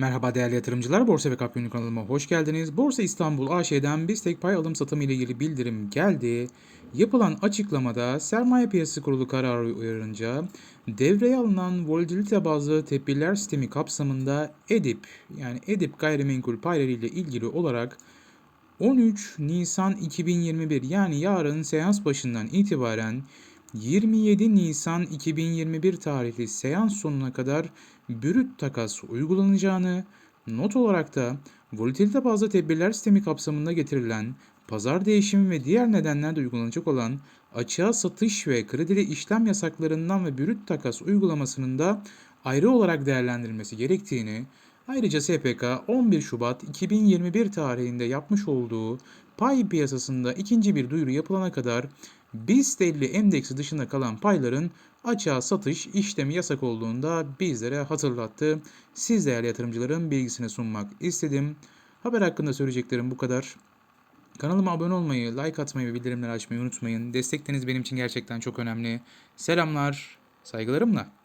Merhaba değerli yatırımcılar, Borsa ve Kapyonu kanalıma hoş geldiniz. Borsa İstanbul AŞ'den BISTEK pay alım satımı ile ilgili bildirim geldi. Yapılan açıklamada sermaye piyasası kurulu kararı uyarınca devreye alınan volatilite bazlı tedbirler sistemi kapsamında EDIP yani EDIP gayrimenkul payları ile ilgili olarak 13 Nisan 2021 yani yarın seans başından itibaren 27 Nisan 2021 tarihli seans sonuna kadar brüt takas uygulanacağını, not olarak da volatilite bazlı tedbirler sistemi kapsamında getirilen pazar değişimi ve diğer nedenlerle uygulanacak olan açığa satış ve kredili işlem yasaklarından ve brüt takas uygulamasının da ayrı olarak değerlendirilmesi gerektiğini, ayrıca SPK 11 Şubat 2021 tarihinde yapmış olduğu pay piyasasında ikinci bir duyuru yapılana kadar BIST 50 endeksi dışında kalan payların açığa satış işlemi yasak olduğunda bizlere hatırlattı. Siz değerli yatırımcıların bilgisini sunmak istedim. Haber hakkında söyleyeceklerim bu kadar. Kanalıma abone olmayı, like atmayı ve bildirimleri açmayı unutmayın. Destekleriniz benim için gerçekten çok önemli. Selamlar, saygılarımla.